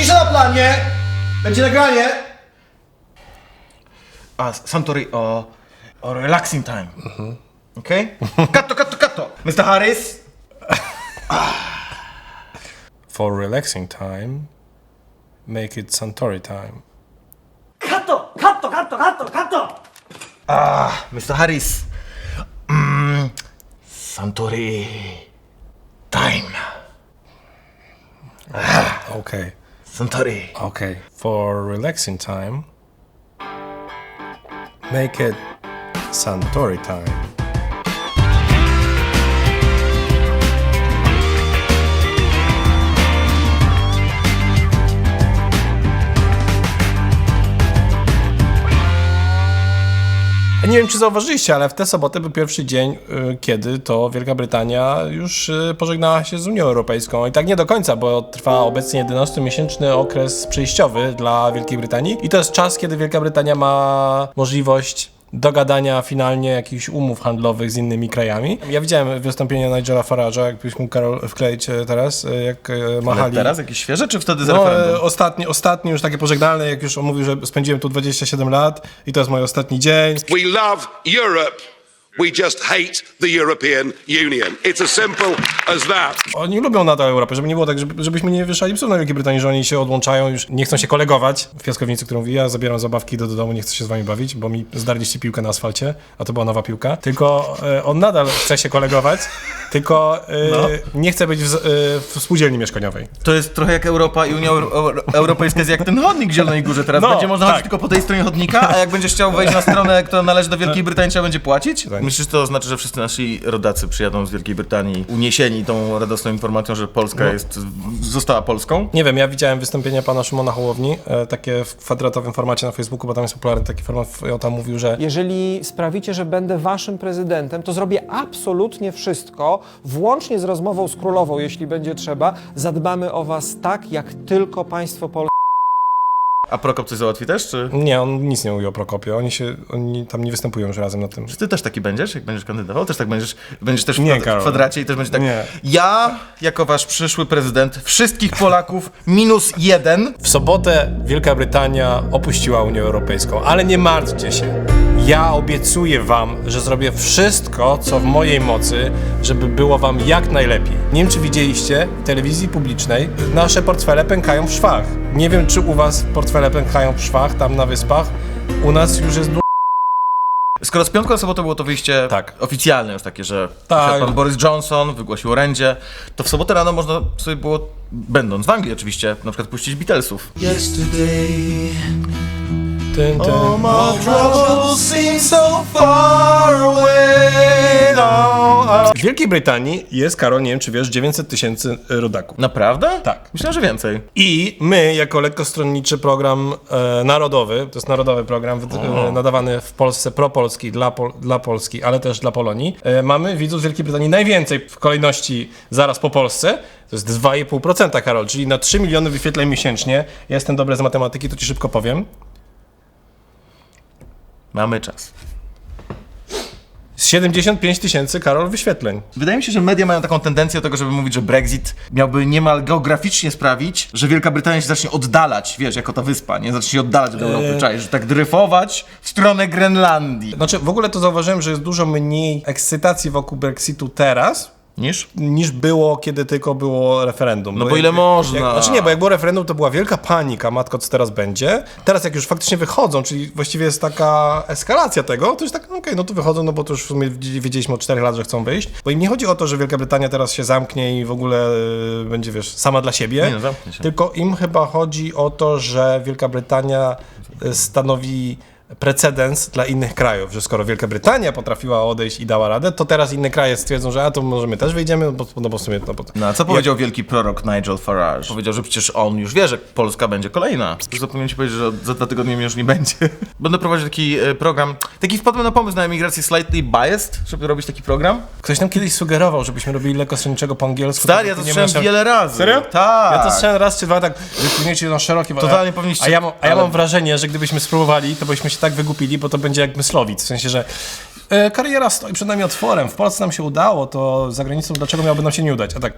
Cisza na planie! Będzie nagranie! A Santori o, o relaxing time. Okej? Okay? Kato, kato, kato! Mr. Harris! For relaxing time, make it Santori time. カットカットカットカットカット Ah, Mr. Harris. Mm, Santori time. Okay. Santori. okay. For relaxing time, make it Santori time. Nie wiem, czy zauważyliście, ale w tę sobotę był pierwszy dzień, y, kiedy to Wielka Brytania już y, pożegnała się z Unią Europejską. I tak nie do końca, bo trwa obecnie 11-miesięczny okres przejściowy dla Wielkiej Brytanii. I to jest czas, kiedy Wielka Brytania ma możliwość dogadania finalnie jakichś umów handlowych z innymi krajami. Ja widziałem wystąpienie Nigela Farage'a, jakbyś mógł Karol wkleić e, teraz, e, jak e, machali. Teraz jakieś świeże, czy wtedy z No, referendum? ostatni, ostatni już takie pożegnalne, jak już on mówił, że spędziłem tu 27 lat i to jest mój ostatni dzień. We love Europe. We just hate the European Union. It's as simple as that. Oni lubią nadal Europę, żeby nie było tak, żeby, żebyśmy nie wyszali psów na Wielkiej Brytanii, że oni się odłączają, już nie chcą się kolegować. W piaskownicy, którą mówi, ja zabieram zabawki do, do domu, nie chcę się z wami bawić, bo mi zdarliście piłkę na asfalcie, a to była nowa piłka. Tylko e, on nadal chce się kolegować, tylko e, nie chce być w, z- e, w spółdzielni mieszkaniowej. To jest trochę jak Europa i Unia Euro- Euro- Europejska jest jak ten chodnik w Zielonej Górze. Teraz No, będzie można tak. chodzić tylko po tej stronie chodnika, a jak będziesz chciał wejść na stronę, która należy do Wielkiej Brytanii, trzeba będzie płacić? Tak. Myślisz, to znaczy, że wszyscy nasi rodacy przyjadą z Wielkiej Brytanii uniesieni tą radosną informacją, że Polska No. jest, została Polską? Nie wiem, ja widziałem wystąpienie pana Szymona Hołowni, e, takie w kwadratowym formacie na Facebooku, bo tam jest popularny taki format, i on tam mówił, że Jeżeli sprawicie, że będę waszym prezydentem, to zrobię absolutnie wszystko, włącznie z rozmową z królową, jeśli będzie trzeba. Zadbamy o was tak, jak tylko państwo polskie. A Prokop coś załatwi też, czy... nie, on nic nie mówił o Prokopie, oni się, oni tam nie występują już razem na tym. Czy ty też taki będziesz, jak będziesz kandydował? Też tak będziesz, będziesz też w, Nie, w kwadracie i też będzie tak. Nie. Ja, jako wasz przyszły prezydent, wszystkich Polaków minus jeden. W sobotę Wielka Brytania opuściła Unię Europejską, ale nie martwcie się. Ja obiecuję wam, że zrobię wszystko, co w mojej mocy, żeby było wam jak najlepiej. Nie wiem, czy widzieliście w telewizji publicznej, nasze portfele pękają w szwach. Nie wiem, czy u was portfele pękają w szwach, tam na wyspach. U nas już jest du- Skoro z piątku na sobotę było to wyjście Tak. oficjalne już takie, że Tak. pan Boris Johnson, wygłosił orędzie, to w sobotę rano można sobie było, będąc w Anglii oczywiście, na przykład puścić Beatlesów. Tyn, tyn. W Wielkiej Brytanii jest, Karol, nie wiem, czy wiesz, 900 tysięcy rodaków. Naprawdę? Tak. Myślałem, że więcej. I my, jako lekkostronniczy program e, narodowy, to jest narodowy program wyd- e, nadawany w Polsce propolski dla, Pol- dla Polski, ale też dla Polonii, e, mamy widzów z Wielkiej Brytanii najwięcej w kolejności zaraz po Polsce. To jest 2,5%, Karol, czyli na 3 miliony wyświetleń miesięcznie. Ja jestem dobry z matematyki, to ci szybko powiem. Mamy czas. Z 75 tysięcy, Karol, wyświetleń. Wydaje mi się, że media mają taką tendencję do tego, żeby mówić, że Brexit miałby niemal geograficznie sprawić, że Wielka Brytania się zacznie oddalać, wiesz, jako ta wyspa, nie? Zacznie się oddalać od Europy, czaisz, że tak dryfować w stronę Grenlandii. Znaczy, w ogóle to zauważyłem, że jest dużo mniej ekscytacji wokół Brexitu teraz, Niż? niż było, kiedy tylko było referendum. No bo ile można? Jak, znaczy nie, bo jak było referendum, to była wielka panika, matko, co teraz będzie. Teraz jak już faktycznie wychodzą, czyli właściwie jest taka eskalacja tego, to już tak, no okej, no to wychodzą, no bo to już w sumie wiedzieliśmy od 4 lat, że chcą wyjść. Bo im nie chodzi o to, że Wielka Brytania teraz się zamknie i w ogóle y, będzie, wiesz, sama dla siebie. Nie, no, zamknie się. Tylko im chyba chodzi o to, że Wielka Brytania y, stanowi precedens dla innych krajów, że skoro Wielka Brytania potrafiła odejść i dała radę, to teraz inne kraje stwierdzą, że a to może my też wyjdziemy, bo, no bo w sumie... No, bo, No a co powiedział wielki prorok Nigel Farage? Powiedział, że przecież on już wie, że Polska będzie kolejna. Zapomniałem ci powiedzieć, że za dwa tygodnie mnie już nie będzie. Będę prowadził taki e, program, taki wpadłem na pomysł na emigrację Slightly Biased, żeby robić taki program. Ktoś nam kiedyś sugerował, żebyśmy robili lekkostronniczego po angielsku. Stary, ja to słyszałem wiele razy. Serio? Tak. Ja to słyszałem raz czy dwa, tak wypłyniecie na szerokie... Totalnie powinniście- A ja, mam, a ja ale- mam wrażenie, że gdybyśmy spróbowali, to byśmy się tak wygupili, bo to będzie jak Myslowic. W sensie, że e, kariera stoi przed nami otworem. W Polsce nam się udało, to za granicą dlaczego miałoby nam się nie udać? A tak...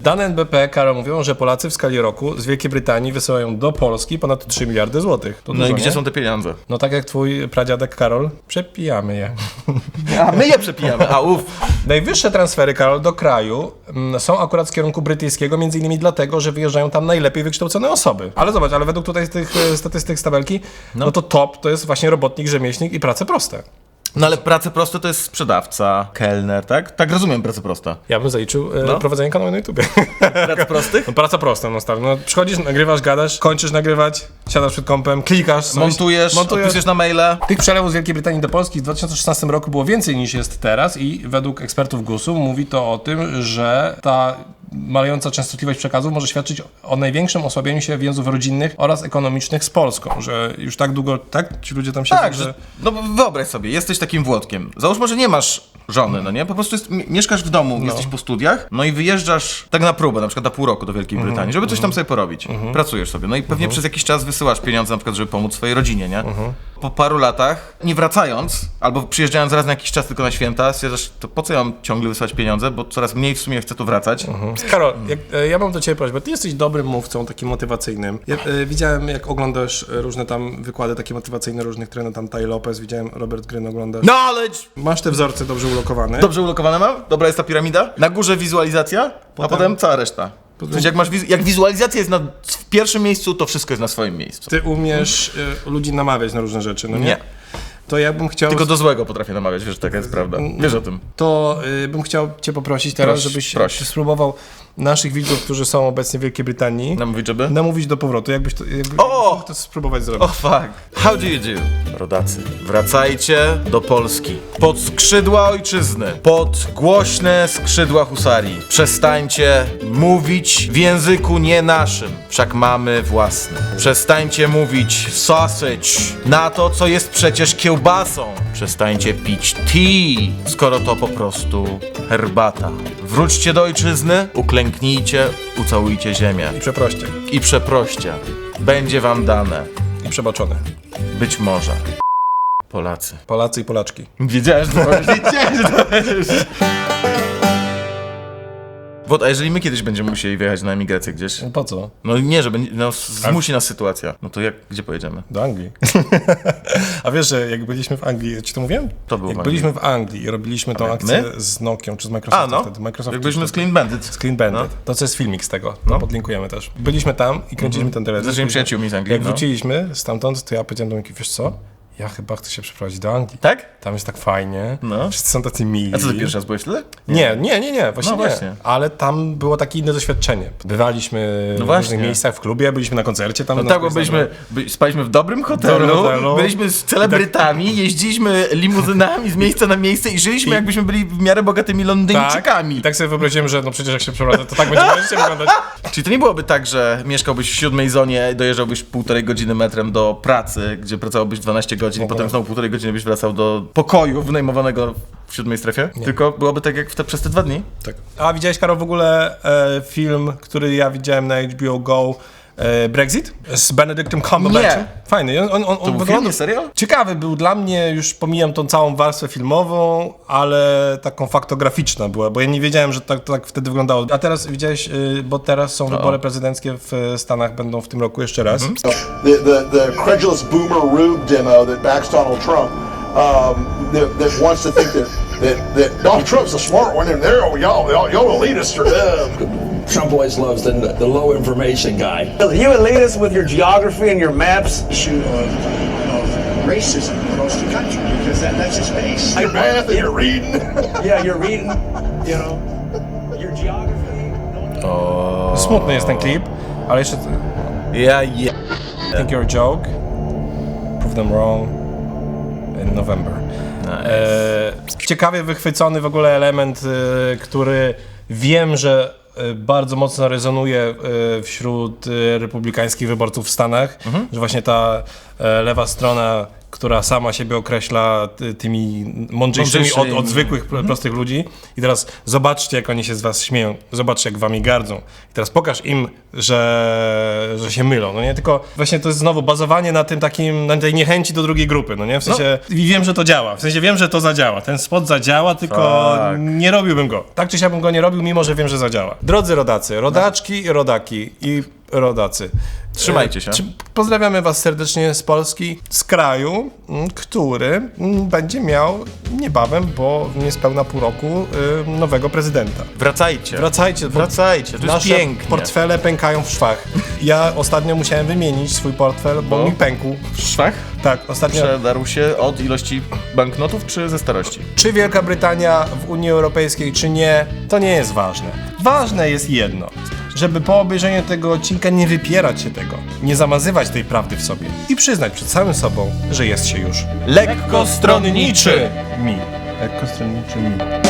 Dane NBP, Karol, mówią, że Polacy w skali roku z Wielkiej Brytanii wysyłają do Polski ponad 3 miliardy złotych. To No i dużo, gdzie nie? są te pieniądze? No tak jak twój pradziadek Karol, przepijamy je. A my je przepijamy, a uf. Najwyższe transfery, Karol, do kraju mm, są akurat z kierunku brytyjskiego, między innymi dlatego, że wyjeżdżają tam najlepiej wykształcone osoby. Ale zobacz, ale według tutaj tych e, statystyk z tabelki, no. to top to jest właśnie robotnik, rzemieślnik i prace proste. No ale prace proste to jest sprzedawca, kelner, tak? Tak rozumiem pracę prosta. Ja bym zaliczył e, No. prowadzenie kanału na YouTubie. Prac prostych? No, praca prosta, no stary. No, przychodzisz, nagrywasz, gadasz, kończysz nagrywać, siadasz przed kompem, klikasz, coś, Montujesz, montujesz. odpisujesz na maile. Tych przelewów z Wielkiej Brytanii do Polski w 2016 roku było więcej niż jest teraz i według ekspertów GUS-u mówi to o tym, że ta malejąca częstotliwość przekazów może świadczyć o największym osłabieniu się więzów rodzinnych oraz ekonomicznych z Polską, że już tak długo, tak? Ci ludzie tam siedzą, Tak, że, no wyobraź sobie, jesteś takim Włodkiem. Załóżmy, że nie masz żony, no nie? Po prostu jest, mi- mieszkasz w domu, jesteś po studiach, no i wyjeżdżasz tak na próbę, na przykład na pół roku do Wielkiej Brytanii, żeby coś tam sobie porobić. Pracujesz sobie, no i pewnie przez jakiś czas wysyłasz pieniądze na przykład, żeby pomóc swojej rodzinie, nie? Po paru latach, nie wracając, albo przyjeżdżając raz na jakiś czas tylko na święta, stwierdzasz, to po co ja mam ciągle wysyłać pieniądze, bo coraz mniej w sumie chcę tu wracać. Karol, jak, e, ja mam do Ciebie prośbę. Ty jesteś dobrym mówcą, takim motywacyjnym. Ja e, widziałem, jak oglądasz e, różne tam wykłady takie motywacyjne różnych trenerów, tam Tai Lopez, widziałem Robert Gryn oglądasz. Knowledge! Masz te wzorce dobrze ulokowane. Dobrze ulokowane mam? Dobra jest ta piramida? Na górze wizualizacja, a potem cała reszta. W sensie jak, masz wiz- jak wizualizacja jest na, w pierwszym miejscu, to wszystko jest na swoim miejscu. Ty umiesz e, ludzi namawiać na różne rzeczy, no nie? Nie. To ja bym chciał... Tylko do złego potrafię namawiać, wiesz, taka jest prawda. Wiesz o tym. To y, bym chciał Cię poprosić teraz, Proś, żebyś proś. spróbował naszych widzów, którzy są obecnie w Wielkiej Brytanii, Namówić, żeby? namówić do powrotu. Jakbyś to, jakby, O! to spróbować zrobić. O fuck. How do you do? Rodacy, wracajcie do Polski. Pod skrzydła ojczyzny. Pod głośne skrzydła husarii. Przestańcie mówić w języku nie naszym. Wszak mamy własny. Przestańcie mówić sausage na to, co jest przecież kiełbasą. Przestańcie pić tea, skoro to po prostu herbata. Wróćcie do ojczyzny, uklęknijcie, ucałujcie ziemię I przeproście. i przeproście. Będzie wam dane. I przebaczone. Być może. Polacy. Polacy i Polaczki. Wiedziałem, że to że powiesz. Wod, a jeżeli my kiedyś będziemy musieli wyjechać na emigrację gdzieś? Po co? No nie, że będzie, no, zmusi nas sytuacja. No to jak, gdzie pojedziemy? Do Anglii. A wiesz, że jak byliśmy w Anglii, ci to mówiłem? To było Jak w byliśmy w Anglii i robiliśmy tą akcję my? z Nokią, czy z A, Microsoftem no. wtedy. Microsoft Jak byliśmy z. Clean Bandit. z Clean Bandit. No. To co jest filmik z tego, to podlinkujemy też. Byliśmy tam i kręciliśmy ten teledysk. Z naszymi przyjaciółmi z Anglii, Jak no. wróciliśmy stamtąd, to ja powiedziałem do Miki, wiesz co? Ja chyba chcę się przeprowadzić do Anglii. Tak? Tam jest tak fajnie. No. Wszyscy są tacy mili. A co, ty pierwszy raz byłeś wtedy? Nie, nie, nie, nie, właśnie No nie. właśnie. Ale tam było takie inne doświadczenie. Bywaliśmy w właśnie. różnych miejscach, w klubie, byliśmy na koncercie tam. No tak, bo byliśmy, by, spaliśmy w dobrym hotelu, Dobrym hotelu. byliśmy z celebrytami, jeździliśmy limuzynami z miejsca na miejsce i żyliśmy jakbyśmy byli w miarę bogatymi Londyńczykami. I tak sobie wyobraziłem, że no przecież jak się przeprowadzę, to tak będzie wyglądać. Czyli to nie byłoby tak, że mieszkałbyś w siódmej zonie, dojeżdżałbyś półtorej godziny metrem do pracy, gdzie pracowałbyś 12 godzin, i potem znowu półtorej godziny byś wracał do pokoju wynajmowanego w siódmej strefie? Tylko byłoby tak jak w te, przez te dwa dni? Tak. A widziałeś, Karol, w ogóle e, film, który ja widziałem na HBO Go, Brexit? Z Benedictem Cumberbatchem? Nie. Fajny. On, on, on, To był wygląda- serial? Ciekawy był dla mnie, już pomijam tą całą warstwę filmową, ale taką faktograficzna była, bo ja nie wiedziałem, że tak, to tak wtedy wyglądało. A teraz widziałeś, y, bo teraz są wybory prezydenckie w Stanach, będą w tym roku jeszcze raz. the, the, the credulous boomer rube demo that backs Donald Trump um, that, that wants to think that, that, that Donald Trump's a smart one and they're oh, y'all, y'all, y'all elitists are them. Trump always loves the, the low information guy. You elite us with your geography and your maps. issue of, of racism across the country because that, that's his base. Your math and your reading. Yeah, you're reading, you know, your geography. Smutny jest ten klip, ale jeszcze Ja je... Think You're a Joke, Prove Them Wrong in November. E, ciekawie wychwycony w ogóle element, e, który wiem, że bardzo mocno rezonuje e, wśród e, republikańskich wyborców w Stanach, że właśnie ta e, lewa strona, która sama siebie określa ty- tymi mądrzejszymi od, od zwykłych, pro- prostych ludzi. I teraz zobaczcie, jak oni się z was śmieją. Zobaczcie, jak wami gardzą. I teraz pokaż im, że, że się mylą, no nie? Tylko właśnie to jest znowu bazowanie na tym takim, na tej niechęci do drugiej grupy, no nie? W sensie, i wiem, że to działa, w sensie wiem, że to zadziała, ten spot zadziała, tylko Tak. nie robiłbym go. Tak czy siak bym go nie robił, mimo że wiem, że zadziała. Drodzy rodacy, rodaczki, rodaki i rodacy. Trzymajcie się. E, czy- Pozdrawiamy Was serdecznie z Polski, z kraju, który będzie miał niebawem, bo w niespełna pół roku, y, nowego prezydenta. Wracajcie. Wracajcie, Wracajcie, to jest nasze pięknie. portfele pękają w szwach. Ja ostatnio musiałem wymienić swój portfel, bo Bo? mi pękł. Szwach? Tak, ostatnio. Przedarł się od ilości banknotów czy ze starości? Czy Wielka Brytania w Unii Europejskiej, czy nie, to nie jest ważne. Ważne jest jedno, żeby po obejrzeniu tego odcinka nie wypierać się tego, nie zamazywać tej prawdy w sobie i przyznać przed samym sobą, że jest się już Lekko stronniczy. mi. Lekko stronniczy mi.